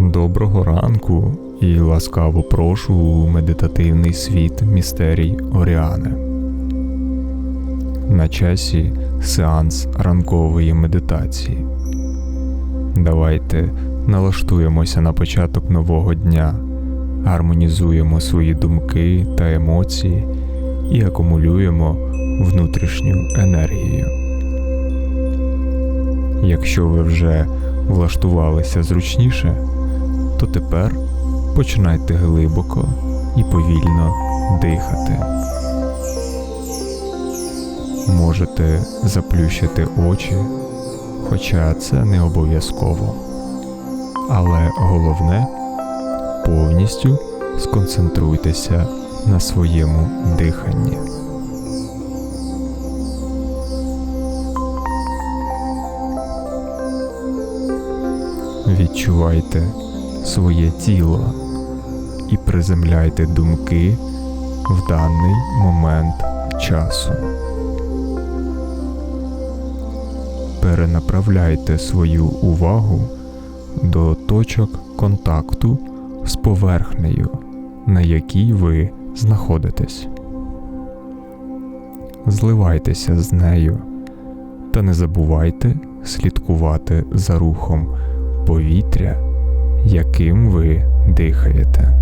Доброго ранку і ласкаво прошу у медитативний світ містерій Оріани. На часі сеанс ранкової медитації. Давайте налаштуємося на початок нового дня, гармонізуємо свої думки та емоції і акумулюємо внутрішню енергію. Якщо ви вже влаштувалися зручніше, то тепер починайте глибоко і повільно дихати. Можете заплющити очі, хоча це не обов'язково. Але головне повністю сконцентруйтеся на своєму диханні. Відчувайте своє тіло і приземляйте думки в даний момент часу. Перенаправляйте свою увагу до точок контакту з поверхнею, на якій ви знаходитесь. Зливайтеся з нею та не забувайте слідкувати за рухом повітря, яким ви дихаєте.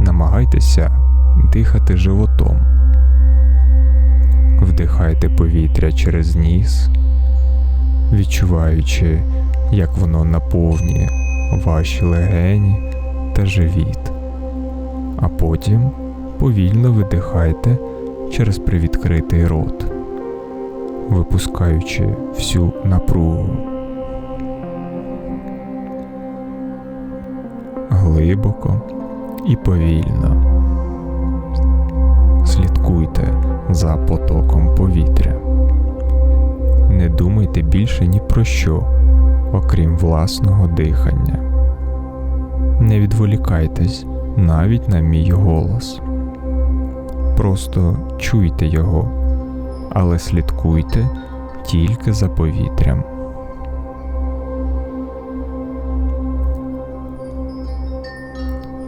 Намагайтеся дихати животом. Вдихайте повітря через ніс, відчуваючи, як воно наповнює ваші легені та живіт, а потім повільно видихайте через привідкритий рот, випускаючи всю напругу. Глибоко і повільно. Слідкуйте за потоком повітря. Не думайте більше ні про що, окрім власного дихання. Не відволікайтесь навіть на мій голос. Просто чуйте його, але слідкуйте тільки за повітрям.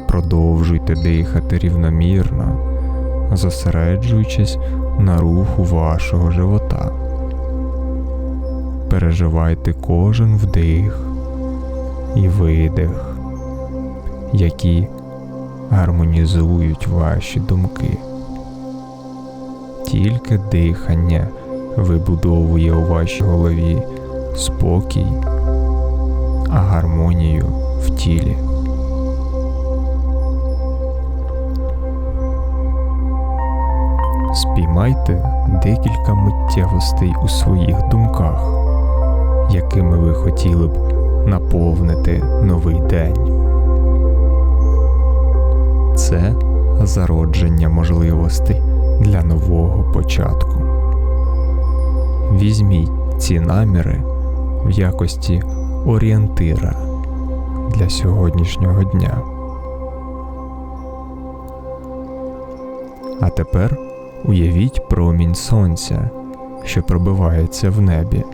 Продовжуйте дихати рівномірно, зосереджуючись на руху вашого живота. Переживайте кожен вдих і видих, які гармонізують ваші думки. Тільки дихання вибудовує у вашій голові спокій, а гармонію в тілі. Спіймайте декілька миттєвостей у своїх думках, якими ви хотіли б наповнити новий день. Це зародження можливостей для нового початку. Візьміть ці наміри в якості орієнтира для сьогоднішнього дня. А тепер Уявіть промінь сонця, що пробивається в небі,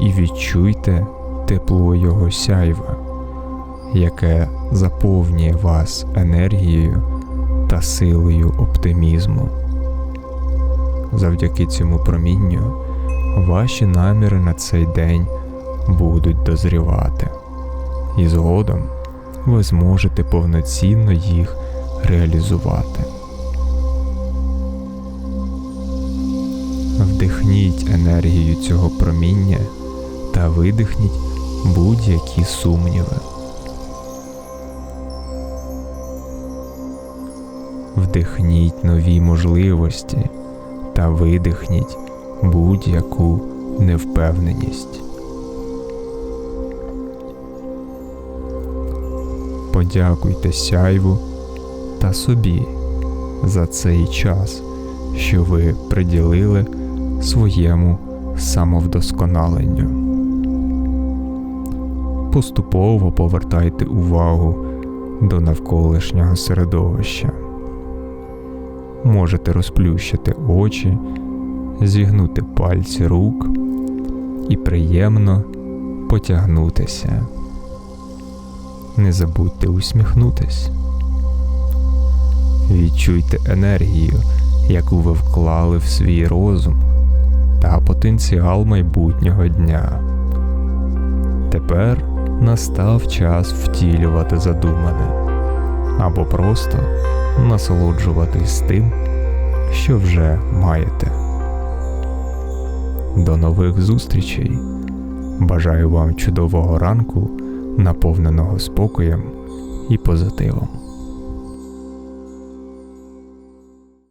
і відчуйте тепло його сяйва, яке заповнює вас енергією та силою оптимізму. Завдяки цьому промінню ваші наміри на цей день будуть дозрівати, і згодом ви зможете повноцінно їх реалізувати. Вдихніть енергію цього проміння та видихніть будь-які сумніви. Вдихніть нові можливості та видихніть будь-яку невпевненість. Подякуйте сяйву та собі за цей час, що ви приділили своєму самовдосконаленню. Поступово повертайте увагу до навколишнього середовища. Можете розплющити очі, зігнути пальці рук і приємно потягнутися. Не забудьте усміхнутись. Відчуйте енергію, яку ви вклали в свій розум та потенціал майбутнього дня. Тепер настав час втілювати задумане або просто насолоджуватись тим, що вже маєте. До нових зустрічей! Бажаю вам чудового ранку, наповненого спокоєм і позитивом.